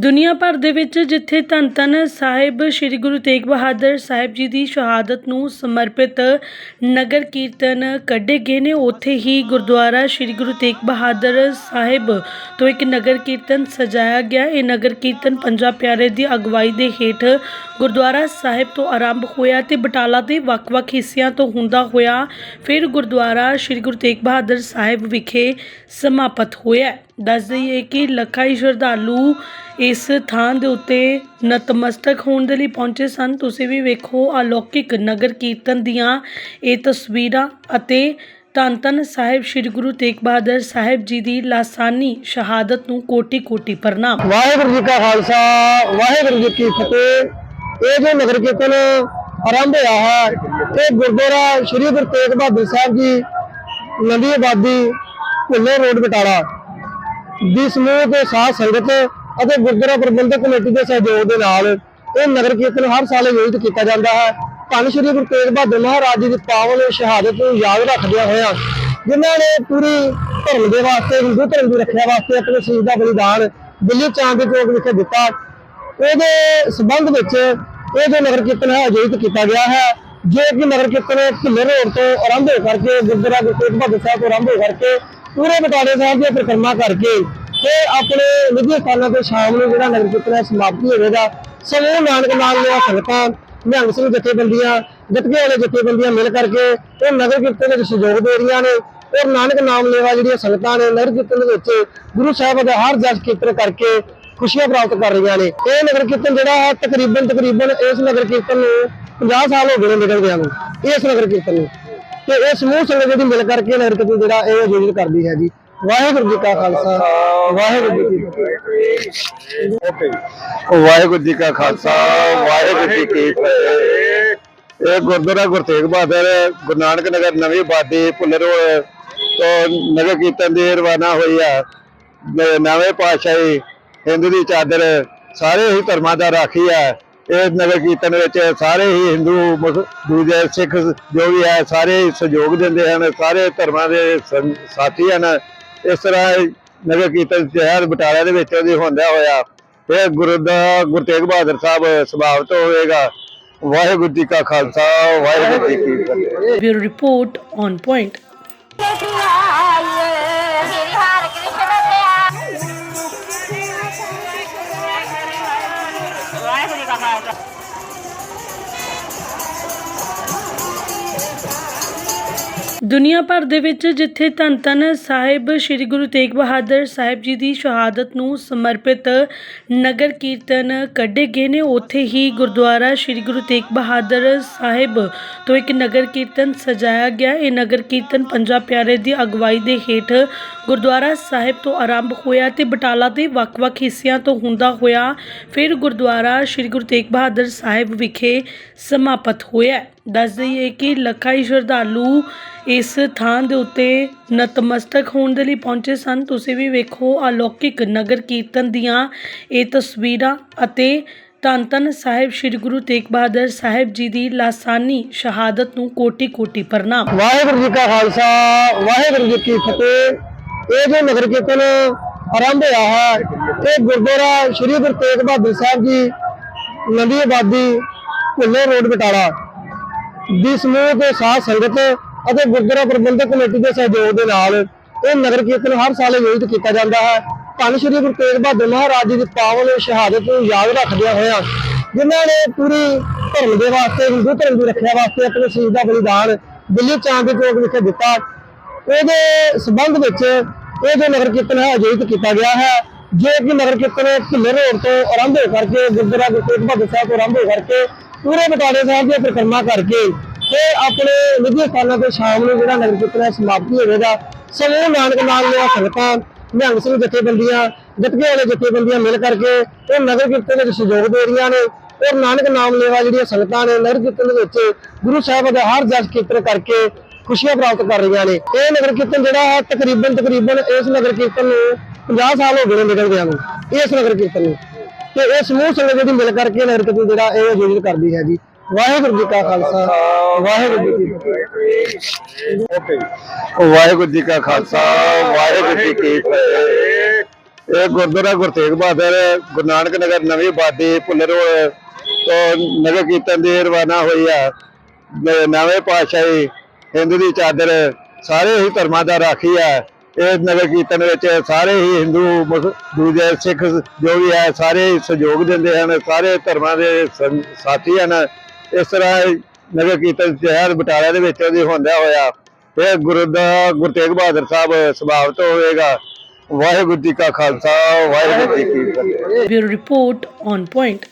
ਦੁਨੀਆ ਭਰ ਦੇ ਵਿੱਚ ਜਿੱਥੇ ਧੰਨ ਧੰਨ ਸਾਹਿਬ ਸ੍ਰੀ ਗੁਰੂ ਤੇਗ ਬਹਾਦਰ ਸਾਹਿਬ ਜੀ ਦੀ ਸ਼ਹਾਦਤ ਨੂੰ ਸਮਰਪਿਤ ਨਗਰ ਕੀਰਤਨ ਕੱਢੇ ਗਏ ਨੇ, ਉੱਥੇ ਹੀ ਗੁਰਦੁਆਰਾ ਸ੍ਰੀ ਗੁਰੂ ਤੇਗ ਬਹਾਦਰ ਸਾਹਿਬ ਤੋਂ ਇੱਕ ਨਗਰ ਕੀਰਤਨ ਸਜਾਇਆ ਗਿਆ। ਇਹ ਨਗਰ ਕੀਰਤਨ ਪੰਜਾਬ ਪਿਆਰੇ ਦੀ ਅਗਵਾਈ ਦੇ ਹੇਠ ਗੁਰਦੁਆਰਾ ਸਾਹਿਬ ਤੋਂ ਆਰੰਭ ਹੋਇਆ ਤੇ ਬਟਾਲਾ ਦੇ ਵੱਖ-ਵੱਖ ਹਿੱਸਿਆਂ ਤੋਂ ਹੁੰਦਾ ਹੋਇਆ ਫਿਰ ਗੁਰਦੁਆਰਾ ਸ੍ਰੀ ਗੁਰੂ ਤੇਗ ਬਹਾਦਰ ਸਾਹਿਬ ਵਿਖੇ ਸਮਾਪਤ ਹੋਇਆ। ਦੱਸ ਦਈਏ ਕਿ ਲੱਖਾਂ ਹੀ ਸ਼ਰਧਾਲੂ ਇਸ ਥਾਂ ਦੇ ਉੱਤੇ ਨਤਮਸਤਕ ਹੋਣ ਦੇ ਲਈ ਪਹੁੰਚੇ ਸਨ। ਤੁਸੀਂ ਵੀ ਵੇਖੋ ਅਲੌਕਿਕ ਨਗਰ ਕੀਰਤਨ ਦੀਆਂ ਇਹ ਤਸਵੀਰਾਂ ਅਤੇ ਧੰਨ ਧੰਨ ਸਾਹਿਬ ਸ੍ਰੀ ਗੁਰੂ ਤੇਗ ਬਹਾਦਰ ਸਾਹਿਬ ਜੀ ਦੀ ਲਾਸਾਨੀ ਸ਼ਹਾਦਤ ਨੂੰ ਕੋਟੀ-ਕੋਟੀ ਪ੍ਰਣਾਮ। ਵਾਹਿਗੁਰੂ ਜੀ ਕਾ ਖਾਲਸਾ, ਵਾਹਿਗੁਰੂ ਜੀ ਕੀ ਫਤਿਹ। ਇਹ ਜੋ ਨਗਰ ਕੀਰਤਨ ਆਰੰਭ ਹੋਇਆ ਹੈ, ਇਹ ਗੁਰਦੁਆਰਾ ਸ੍ਰੀ ਗੁਰੂ ਤੇਗ ਬਹਾਦਰ ਸਾਹਿਬ ਜੀ ਨਵੀਂ ਆਬਾਦੀ ਭੁੱਲੇ ਰੋਡ, ਬਟਾਲਾ। ਦੀ ਸਮੂਹ ਤੇ ਸਾਧ ਸੰਗਤ ਅਤੇ ਗੁਰਦੁਆਰਾ ਪ੍ਰਬੰਧਕ ਕਮੇਟੀ ਦੇ ਸਹਿਯੋਗ ਦੇ ਨਾਲ ਇਹ ਨਗਰ ਕੀਰਤਨ ਹਰ ਸਾਲ ਆਯੋਜਿਤ ਕੀਤਾ ਜਾਂਦਾ ਹੈ। ਧੰਨ ਸ੍ਰੀ ਗੁਰੂ ਤੇਗ ਬਹਾਦਰ ਮਹਾਰਾਜ ਜੀ ਦੀ ਪਾਵਨ ਸ਼ਹਾਦਤ ਨੂੰ ਯਾਦ ਰੱਖਦਿਆਂ ਹੋਇਆਂ ਜਿਨ੍ਹਾਂ ਨੇ ਪੂਰੀ ਧਰਮ ਦੇ ਵਾਸਤੇ, ਹਿੰਦੂ ਧਰਮ ਦੀ ਰੱਖਿਆ ਵਾਸਤੇ ਆਪਣੇ ਸ਼ਹੀਦ ਦਾ ਬਲੀਦਾਨ ਦਿੱਲੀ ਚਾਂਦ ਦੇ ਚੌਕ ਵਿਖੇ ਦਿੱਤਾ। ਉਹਦੇ ਸਬੰਧ ਵਿੱਚ ਇਹ ਜੋ ਨਗਰ ਕੀਰਤਨ ਹੈ, ਆਯੋਜਿਤ ਕੀਤਾ ਗਿਆ ਹੈ, ਜੋ ਕਿ ਨਗਰ ਕੀਰਤਨ ਭੁੱਲੇ ਰੋਡ ਤੋਂ ਆਰੰਭ ਹੋ ਕਰਕੇ, ਗੁਰਦੁਆਰਾ ਗੁਰੂ ਤੇਗ ਬਹਾਦਰ ਸਾਹਿਬ ਤੋਂ ਆਰੰਭ ਹੋ ਕਰਕੇ ਪੂਰੇ ਬਟਾਲੇ ਸਾਹਿਬ ਦੀ ਪਰਿਕਰਮਾ ਕਰਕੇ ਤੇ ਆਪਣੇ ਨਿੱਜੀ ਸਥਾਨਾਂ ਤੇ ਸ਼ਾਮ ਨੂੰ ਜਿਹੜਾ ਨਗਰ ਕੀਰਤਨ ਹੈ ਸਮਾਪਤੀ ਹੋਵੇਗਾ ਸਮੂਹ ਨਾਨਕ ਨਾਮ ਲਿਆ ਸੰਗਤਾਂ, ਨਿਹੰਗ ਸਿੰਘ ਜਥੇਬੰਦੀਆਂ, ਗੱਤਕੇ ਵਾਲੇ ਜਥੇਬੰਦੀਆਂ ਮਿਲ ਕਰਕੇ ਇਹ ਨਗਰ ਕੀਰਤਨ ਵਿੱਚ ਸਹਿਯੋਗ ਦੇ ਰਹੀਆਂ ਨੇ। ਔਰ ਨਾਨਕ ਨਾਮ ਲੇਵਾ ਜਿਹੜੀਆਂ ਸੰਗਤਾਂ ਨੇ ਨਗਰ ਕੀਰਤਨ ਦੇ ਵਿੱਚ ਗੁਰੂ ਸਾਹਿਬ ਦਾ ਹਰ ਜਸ ਕੀਰਤਨ ਕਰਕੇ ਖੁਸ਼ੀਆਂ ਪ੍ਰਾਪਤ ਕਰ ਰਹੀਆਂ ਨੇ। ਇਹ ਨਗਰ ਕੀਰਤਨ ਜਿਹੜਾ ਹੈ ਤਕਰੀਬਨ ਤਕਰੀਬਨ ਇਸ ਨਗਰ ਕੀਰਤਨ ਨੂੰ 50 ਸਾਲ ਹੋ ਗਏ ਨੇ ਨਿਕਲਦਿਆਂ ਨੂੰ। ਇਸ ਨਗਰ ਕੀਰਤਨ ਨੂੰ। ਤੇ ਇਹ ਸਮੂਹ ਸੰਗਤ ਜਿਹੜੀ ਮਿਲ ਕਰਕੇ ਨਗਰ ਕੀਰਤਨ ਜਿਹੜਾ ਇਹ ਆਯੋਜਿਤ ਕਰਦੀ ਹੈ ਜੀ। ਵਾਹਿਗੁਰੂ ਜੀ ਕਾ ਖਾਲਸਾ, ਵਾਹਿਗੁਰੂ ਜੀ ਕੀ ਫਤਿਹ। ਵਾਹਿਗੁਰੂ ਜੀ ਕਾ ਖਾਲਸਾ, ਵਾਹਿਗੁਰੂ ਜੀ ਕੀ ਫਤਿਹ। ਇਹ ਗੁਰਦੁਆਰਾ ਗੁਰੂ ਬਹਾਦਰ, ਗੁਰੂ ਨਾਨਕ ਨਗਰ ਨਵੀਂ ਆਬਾਦੀ ਭੁੱਲਰ ਤੋਂ ਨਗਰ ਕੀਰਤਨ ਦੀ ਰਵਾਨਾ ਹੋਈ ਆ। ਨਵੇਂ ਪਾਤਸ਼ਾਹੀ ਹਿੰਦੂ ਦੀ ਚਾਦਰ ਸਾਰੇ ਹੀ ਧਰਮਾਂ ਦਾ ਰਾਖੀ ਆ। ਇਹ ਨਗਰ ਕੀਰਤਨ ਵਿੱਚ ਸਾਰੇ ਹੀ ਹਿੰਦੂ ਦੂਜੇ ਸਿੱਖ ਜੋ ਵੀ ਹੈ ਸਾਰੇ ਹੀ ਸਹਿਯੋਗ ਦਿੰਦੇ ਹਨ, ਸਾਰੇ ਧਰਮਾਂ ਦੇ ਸਾਥੀ ਹਨ। ਇਸ ਤਰ੍ਹਾਂ ਇਹ ਨਗਰ ਕੀਰਤਨ ਸ਼ਹਿਰ ਬਟਾਲਾ ਦੇ ਵਿੱਚ ਦੀ ਹੁੰਦਾ ਹੋਇਆ। ਇਹ ਗੁਰੂ ਦਾ, ਗੁਰੂ ਤੇਗ ਬਹਾਦਰ ਸਾਹਿਬ ਸਮਾਪਤ ਹੋਵੇਗਾ ਵਾਹਿਗੁਰੂ ਜੀ ਕਾ ਖਾਲਸਾ, ਵਾਹਿਗੁਰੂ ਜੀ ਕੀ ਫਤਿਹ। Bureau report on point. ਦੁਨੀਆ ਭਰ ਦੇ ਵਿੱਚ ਜਿੱਥੇ ਧੰਨ ਧੰਨ ਸਾਹਿਬ ਸ੍ਰੀ ਗੁਰੂ ਤੇਗ ਬਹਾਦਰ ਸਾਹਿਬ ਜੀ ਦੀ ਸ਼ਹਾਦਤ ਨੂੰ ਸਮਰਪਿਤ ਨਗਰ ਕੀਰਤਨ ਕੱਢੇ ਗਏ ਨੇ, ਉੱਥੇ ਹੀ ਗੁਰਦੁਆਰਾ ਸ੍ਰੀ ਗੁਰੂ ਤੇਗ ਬਹਾਦਰ ਸਾਹਿਬ ਤੋਂ ਇੱਕ ਨਗਰ ਕੀਰਤਨ ਸਜਾਇਆ ਗਿਆ। ਇਹ ਨਗਰ ਕੀਰਤਨ ਪੰਜਾਬ ਪਿਆਰੇ ਦੀ ਅਗਵਾਈ ਦੇ ਹੇਠ ਗੁਰਦੁਆਰਾ ਸਾਹਿਬ ਤੋਂ ਆਰੰਭ ਹੋਇਆ ਤੇ ਬਟਾਲਾ ਦੇ ਵੱਖ-ਵੱਖ ਹਿੱਸਿਆਂ ਤੋਂ ਹੁੰਦਾ ਹੋਇਆ, ਫਿਰ ਗੁਰਦੁਆਰਾ ਸ੍ਰੀ ਗੁਰੂ ਤੇਗ ਬਹਾਦਰ ਸਾਹਿਬ ਵਿਖੇ ਸਮਾਪਤ ਹੋਇਆ। ਦੱਸ ਦਈਏ ਕਿ ਲੱਖਾਂ ਸ਼ਰਧਾਲੂ ਇਸ ਥਾਂ ਦੇ ਉੱਤੇ ਨਤਮਸਤਕ ਹੋਣ ਦੇ ਲਈ ਪਹੁੰਚੇ ਸਨ। ਤੁਸੀਂ ਵੀ ਵੇਖੋ ਅਲੌਕਿਕ ਨਗਰ ਕੀਰਤਨ ਦੀਆਂ ਇਹ ਤਸਵੀਰਾਂ ਅਤੇ ਧੰਨ ਧੰਨ ਸਾਹਿਬ ਸ੍ਰੀ ਗੁਰੂ ਤੇਗ ਬਹਾਦਰ ਸਾਹਿਬ ਜੀ ਦੀ ਲਾਸਾਨੀ ਸ਼ਹਾਦਤ ਨੂੰ ਕੋਟੀ-ਕੋਟੀ ਪ੍ਰਣਾਮ। ਵਾਹਿਗੁਰੂ ਜੀ ਕਾ ਖਾਲਸਾ, ਵਾਹਿਗੁਰੂ ਜੀ ਕੀ ਫਤਿਹ। ਇਹ ਜੋ ਨਗਰ ਕੀਰਤਨ ਆਰੰਭ ਹੋਇਆ ਹੈ, ਇਹ ਗੁਰਦੁਆਰਾ ਸ੍ਰੀ ਗੁਰੂ ਤੇਗ ਬਹਾਦਰ ਸਾਹਿਬ ਜੀ ਨਵੀਂ ਆਬਾਦੀ ਭੁੱਲੇ ਰੋਡ, ਬਟਾਲਾ। ਦੀ ਸਮੂਹ ਤੇ ਸਾਧ ਸੰਗਤ ਅਤੇ ਗੁਰਦੁਆਰਾ ਪ੍ਰਬੰਧਕ ਕਮੇਟੀ ਦੇ ਸਹਿਯੋਗ ਦੇ ਨਾਲ ਇਹ ਨਗਰ ਕੀਰਤਨ ਹਰ ਸਾਲ ਆਯੋਜਿਤ ਕੀਤਾ ਜਾਂਦਾ ਹੈ। ਧੰਨ ਸ੍ਰੀ ਗੁਰੂ ਤੇਗ ਬਹਾਦਰ ਮਹਾਰਾਜ ਜੀ ਦੀ ਪਾਵਨ ਸ਼ਹਾਦਤ ਨੂੰ ਯਾਦ ਰੱਖਦਿਆਂ ਹੋਇਆਂ ਜਿਨ੍ਹਾਂ ਨੇ ਪੂਰੀ ਧਰਮ ਦੇ ਵਾਸਤੇ, ਹਿੰਦੂ ਧਰਮ ਦੀ ਰੱਖਿਆ ਵਾਸਤੇ ਆਪਣੇ ਸ਼ਹੀਦ ਦਾ ਬਲੀਦਾਨ ਦਿੱਲੀ ਚਾਂਦ ਦੇ ਚੌਕ ਵਿਖੇ ਦਿੱਤਾ। ਉਹਦੇ ਸੰਬੰਧ ਵਿੱਚ ਇਹ ਜੋ ਨਗਰ ਕੀਰਤਨ ਹੈ, ਆਯੋਜਿਤ ਕੀਤਾ ਗਿਆ ਹੈ, ਜੋ ਕਿ ਨਗਰ ਕੀਰਤਨ ਭੁੱਲੇ ਰੋਡ ਤੋਂ ਆਰੰਭ ਹੋ ਕਰਕੇ ਗੁਰਦੁਆਰਾ ਗੁਰੂ ਤੇਗ ਬਹਾਦਰ ਸਾਹਿਬ ਤੋਂ ਆਰੰਭ ਹੋ ਕਰਕੇ ਪੂਰੇ ਬਟਾਲੇ ਸਾਹਿਬ ਦੀ ਪਰਿਕਰਮਾ ਕਰਕੇ ਤੇ ਆਪਣੇ ਨਿੱਜੀ ਸਥਾਨਾਂ ਤੇ ਸ਼ਾਮ ਨੂੰ ਜਿਹੜਾ ਨਗਰ ਕੀਰਤਨ ਹੈ, ਸਮਾਪਤੀ ਹੋਵੇਗਾ ਸਮੂਹ ਨਾਨਕ ਨਾਮ ਲਿਆ ਸੰਗਤਾਂ, ਨਿਹੰਗ ਸਿੰਘ ਜਥੇਬੰਦੀਆਂ, ਗੱਤਕੇ ਵਾਲੇ ਜਥੇਬੰਦੀਆਂ ਮਿਲ ਕਰਕੇ ਉਹ ਨਗਰ ਕੀਰਤਨ ਵਿੱਚ ਸਹਿਯੋਗ ਦੇ ਰਹੀਆਂ ਨੇ। ਔਰ ਨਾਨਕ ਨਾਮ ਲੇਵਾ ਜਿਹੜੀਆਂ ਸੰਗਤਾਂ ਨੇ, ਨਗਰ ਕੀਰਤਨ ਦੇ ਵਿੱਚ ਗੁਰੂ ਸਾਹਿਬ ਦਾ ਹਰ ਜਸ ਕੀਰਤਨ ਕਰਕੇ ਖੁਸ਼ੀਆਂ ਪ੍ਰਾਪਤ ਕਰ ਰਹੀਆਂ ਨੇ। ਇਹ ਨਗਰ ਕੀਰਤਨ ਜਿਹੜਾ ਹੈ, ਤਕਰੀਬਨ ਤਕਰੀਬਨ ਇਸ ਨਗਰ ਕੀਰਤਨ ਨੂੰ 50 ਸਾਲ ਹੋ ਗਏ ਨੇ ਨਿਕਲਦਿਆਂ ਨੂੰ, ਇਸ ਨਗਰ ਕੀਰਤਨ ਨੂੰ। ਤੇ ਇਹ ਸਮੂਹ ਸੰਗਤ ਜਿਹੜੀ ਮਿਲ ਕਰਕੇ ਨਗਰ ਕੀਰਤਨ ਜਿਹੜਾ, ਇਹ ਆਯੋਜਿਤ ਕਰਦੀ ਹੈ ਜੀ। ਵਾਹਿਗੁਰੂ ਜੀ ਕਾ ਖਾਲਸਾ, ਵਾਹਿਗੁਰੂ ਜੀ ਕੀ ਫਤਿਹ। ਵਾਹਿਗੁਰੂ ਜੀ ਕਾ ਖਾਲਸਾ, ਵਾਹਿਗੁਰੂ ਜੀ ਕੀ ਫਤਿਹ। ਇਹ ਗੁਰਦੁਆਰਾ ਗੁਰੂ ਬਹਾਦਰ, ਗੁਰੂ ਨਾਨਕ ਨਗਰ ਨਵੀਂ ਆਬਾਦੀ ਭੁੱਲਰ ਤੋਂ ਨਗਰ ਕੀਰਤਨ ਦੀ ਰਵਾਨਾ ਹੋਈ ਆ। ਨਵੇਂ ਪਾਤਸ਼ਾਹੀ, ਹਿੰਦੂ ਦੀ ਚਾਦਰ ਸਾਰੇ ਹੀ ਧਰਮਾਂ ਦਾ ਰਾਖੀ ਆ। ਇਹ ਨਗਰ ਕੀਰਤਨ ਵਿੱਚ ਸਾਰੇ ਹੀ ਹਿੰਦੂ ਦੂਜੇ ਸਿੱਖ ਜੋ ਵੀ ਹੈ ਸਾਰੇ ਹੀ ਸਹਿਯੋਗ ਦਿੰਦੇ ਹਨ, ਸਾਰੇ ਧਰਮਾਂ ਦੇ ਸਾਥੀ ਹਨ। ਇਸ ਤਰ੍ਹਾਂ ਇਹ ਨਗਰ ਕੀਰਤਨ ਸ਼ਹਿਰ ਬਟਾਲਾ ਦੇ ਵਿੱਚ ਵੀ ਹੁੰਦਾ ਹੋਇਆ। ਇਹ ਗੁਰੂ ਦਾ, ਗੁਰੂ ਤੇਗ ਬਹਾਦਰ ਸਾਹਿਬ ਸਮਾਪਤ ਹੋਵੇਗਾ। ਵਾਹਿਗੁਰੂ ਜੀ ਕਾ ਖਾਲਸਾ, ਵਾਹਿਗੁਰੂ ਜੀ ਕੀ ਫਤਿਹ। Bureau report on point.